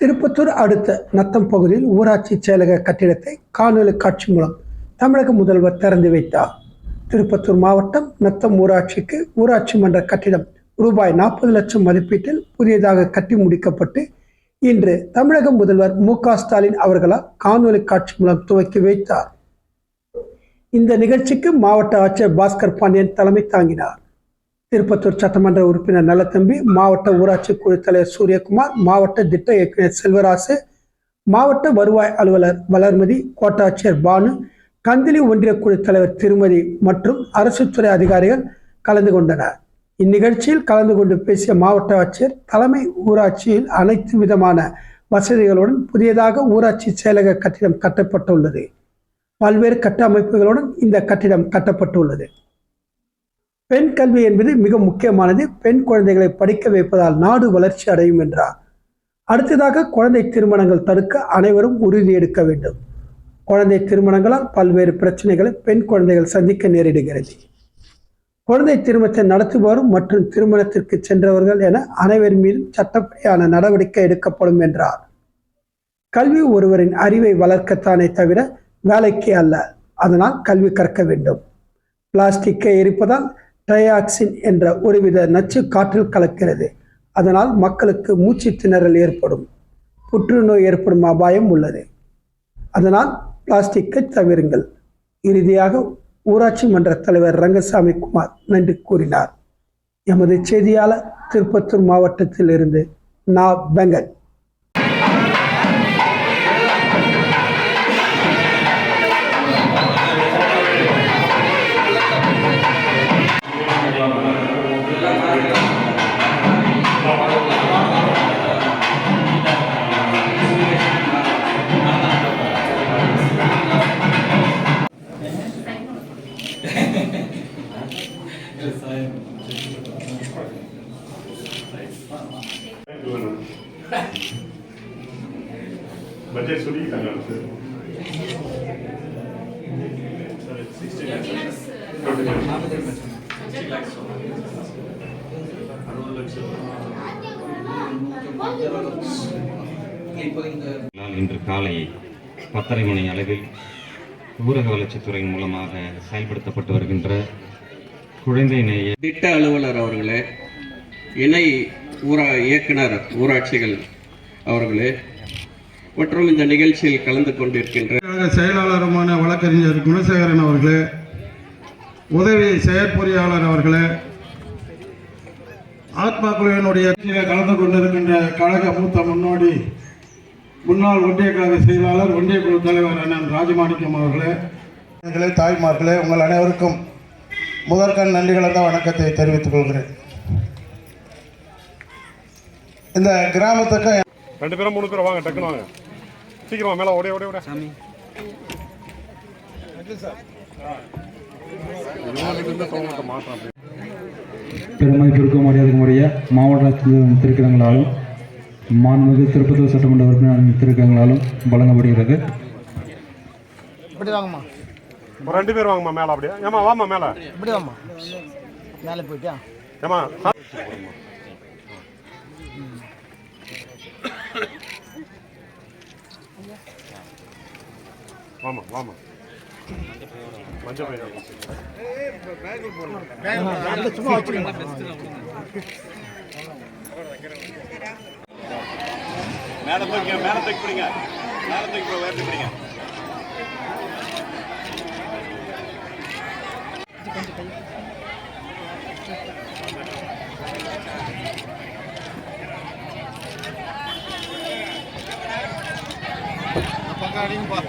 திருப்பத்தூர் அடுத்த நத்தம் பகுதியில் ஊராட்சி செயலக கட்டிடத்தை காணொலி காட்சி மூலம் தமிழக முதல்வர் திறந்து வைத்தார். திருப்பத்தூர் மாவட்டம் நத்தம் ஊராட்சிக்கு ஊராட்சி மன்ற கட்டிடம் ரூபாய் நாற்பது லட்சம் மதிப்பீட்டில் புதியதாக கட்டி முடிக்கப்பட்டு இன்று தமிழக முதல்வர் மு க ஸ்டாலின் அவர்களால் காணொலி காட்சி மூலம் துவக்கி வைத்தார். இந்த நிகழ்ச்சிக்கு மாவட்ட ஆட்சியர் பாஸ்கர் பாண்டியன் தலைமை தாங்கினார். திருப்பத்தூர் சட்டமன்ற உறுப்பினர் நல்லத்தம்பி மாவட்ட ஊராட்சி குழு தலைவர் சூரியகுமார் மாவட்ட திட்ட இயக்குநர் செல்வராசு மாவட்ட வருவாய் அலுவலர் வளர்மதி கோட்டாட்சியர் பானு கந்திலி ஒன்றிய குழு தலைவர் திருமதி மற்றும் அரசு துறை அதிகாரிகள் கலந்து கொண்டனர். இந்நிகழ்ச்சியில் கலந்து கொண்டு பேசிய மாவட்ட ஆட்சியர் தலைமை ஊராட்சியில் அனைத்து விதமான வசதிகளுடன் புதியதாக ஊராட்சி செயலக கட்டிடம் கட்டப்பட்டுள்ளது. பல்வேறு கட்டமைப்புகளுடன் இந்த கட்டிடம் கட்டப்பட்டுள்ளது. பெண் கல்வி என்பது மிக முக்கியமானது. பெண் குழந்தைகளை படிக்க வைப்பதால் நாடு வளர்ச்சி அடையும் என்றார். அடுத்ததாக குழந்தை திருமணங்கள் தடுக்க அனைவரும் உறுதி எடுக்க வேண்டும். குழந்தை திருமணங்களால் பல்வேறு பிரச்சனைகளை பெண் குழந்தைகள் சந்திக்க நேரிடுகிறது. குழந்தை திருமணத்தை நடத்துபவரும் மற்றும் திருமணத்திற்கு சென்றவர்கள் என அனைவர் மீதும் சட்டப்படியான நடவடிக்கை எடுக்கப்படும் என்றார். கல்வி ஒருவரின் அறிவை வளர்க்கத்தானே தவிர வேலைக்கு அல்ல. அதனால் கல்வி கற்க வேண்டும். பிளாஸ்டிக்கை எரிப்பதால் ட்ரையாக்சின் என்ற ஒருவித நச்சு காற்றில் கலக்கிறது. அதனால் மக்களுக்கு மூச்சு திணறல் ஏற்படும். புற்றுநோய் ஏற்படும் அபாயம் உள்ளது. அதனால் பிளாஸ்டிக்கை தவிருங்கள். இறுதியாக ஊராட்சி மன்ற தலைவர் ரங்கசாமி குமார் நன்றி கூறினார். எமது செய்தியாளர் திருப்பத்தூர் மாவட்டத்தில் இருந்து நா. பெங்கட். பட்ஜெட் சொல்லிக்கிட்டாங்க அரசு நாள் இன்று காலை பத்தரை மணி அளவில் ஊரக வளர்ச்சித்துறையின் மூலமாக செயல்படுத்தப்பட்டு வருகின்ற குழந்தை நேய திட்ட அலுவலர் அவர்களே இணை ஊரா இயக்குனர் ஊராட்சிகள் அவர்களே மற்றும் இந்த நிகழ்ச்சியில் கலந்து கொண்டிருக்கின்ற செயலாளருமான வழக்கறிஞர் குணசேகரன் அவர்களே உதவி செயற்பொறியாளர் அவர்களே ஆத்மா குழுவினுடைய கலந்து கொண்டிருக்கின்ற கழக மூத்த முன்னோடி முன்னாள் ஒன்றிய கழக செயலாளர் ஒன்றிய குழு தலைவர் அண்ணன் ராஜமாணிக்கம் அவர்களே. தாய்மார்களே உங்கள் அனைவருக்கும் முதற்கண் நன்றி கலந்த வணக்கத்தை தெரிவித்துக் கொள்கிறேன். இந்த கிராமத்துக்கு ரெண்டு பேரும் மூணு பேரும் வாங்க டக்குன்னு வாங்க. சீக்கிரமா மேல ஓடி ஓடி ஓட. மாற்றம் பெருமை பெருக்க மரியாதைக்குரிய மாவட்ட திருக்கரங்களாலும் மாண்புமிகு திருப்பத்தூர் சட்டமன்ற உறுப்பினர் திருக்கரங்களாலும் வழங்கப்படுகிறது. இப்படி வாங்கம்மா. ஒரு ரெண்டு பேர் வாங்கம்மா மேல அப்படியே. ஏமா வாமா மேல. இப்படி வாம்மா. மேலே போயிட்டியா? ஏமா வாமா வாமா. மஞ்சள் பையன் சும்மா மேடம் மேல தூக்கி மேல பிடிங்க மேல தூக்கி பிடிங்க. அடிங்கப்பா